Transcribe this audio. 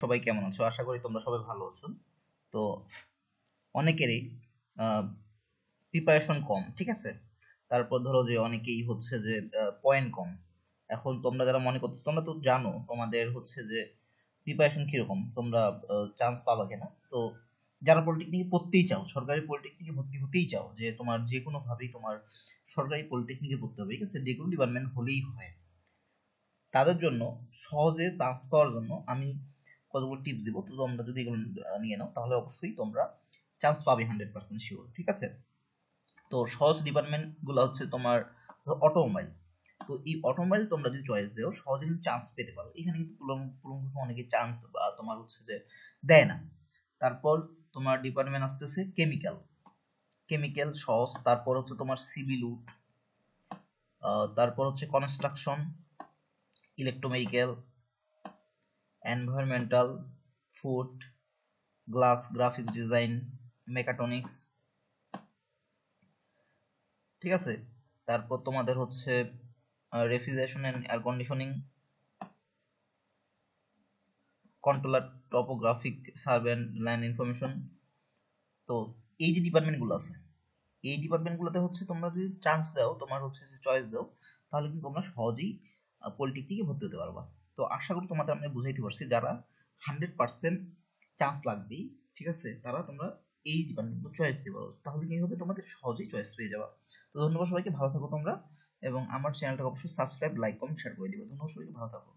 সবাই কেমন আছো? আশা করি তোমরা সবাই ভালো আছো। তো অনেকেরই প্রিপারেশন কম, ঠিক আছে? তারপর ধরো যে অনেকেই হচ্ছে যে পয়েন্ট কম। এখন তোমরা যারা মনে করছ তোমরা তো জানো তোমাদের হচ্ছে যে প্রিপারেশন কীরকম, তোমরা চান্স পাবা কিনা। তো যারা পলিটেকনিকে পড়তেই চাও, সরকারি পলিটেকনিকে ভর্তি হতেই চাও, যে তোমার যে কোনো ভাবেই তোমার সরকারি পলিটেকনিকে পড়তে হবে, ঠিক আছে? যে কোনো ডিপার্টমেন্ট হলেই হয়। তাদের জন্য সহজে চান্স পাওয়ার জন্য আমি কতগুলো টিপস দিব, তো তোমরা যদি এগুলো নিয়ে নাও, তাহলে অবশ্যই তোমরা চান্স পাবে হান্ড্রেড পার্সেন্ট শিওর ঠিক আছে? তো সহজ ডিপার্টমেন্টগুলো হচ্ছে তোমার অটোমোবাইল তো এই অটোমোবাইল তোমরা যদি চয়েস দেও সহজে কিন্তু চান্স পেতে পারো। এখানে কিন্তু অনেকে চান্স বা তোমার হচ্ছে যে দেয় না। তারপর তোমার ডিপার্টমেন্ট আসতেছে কেমিক্যাল কেমিক্যাল সহজ, তারপর হচ্ছে তোমার সিভিল উড তারপর হচ্ছে construction electromedical environmental, food, glass, graphics design mechatronics ঠিক আছে? তারপর তোমাদের হচ্ছে refrigeration and air conditioning controller topographic survey and land information তো এই যে ডিপার্টমেন্টগুলো আছে, এই ডিপার্টমেন্টগুলোতে হচ্ছে তোমরা যদি চান্স দাও, তোমার হচ্ছে যে চয়েস দাও, তাহলে কিন্তু তোমরা সহজেই পলিটেকনিকে ভর্তি হতে পারবা। তো আশা করি তোমাদের আমি বুঝাইতে পারছি যারা হান্ড্রেড পার্সেন্ট চান্স লাগবেই, ঠিক আছে? তারা তোমরা এই মানে চয়েস দিতে পারো। তাহলে কি হবে? তোমাদের সহজেই চয়েস পেয়ে যাবা। তো ধন্যবাদ সবাইকে, ভালো থাকো তোমরা এবং আমার চ্যানেলটা অবশ্যই সাবস্ক্রাইব লাইক কমেন্ট শেয়ার করে দিবে। ধন্যবাদ সবাইকে, ভালো থাকো।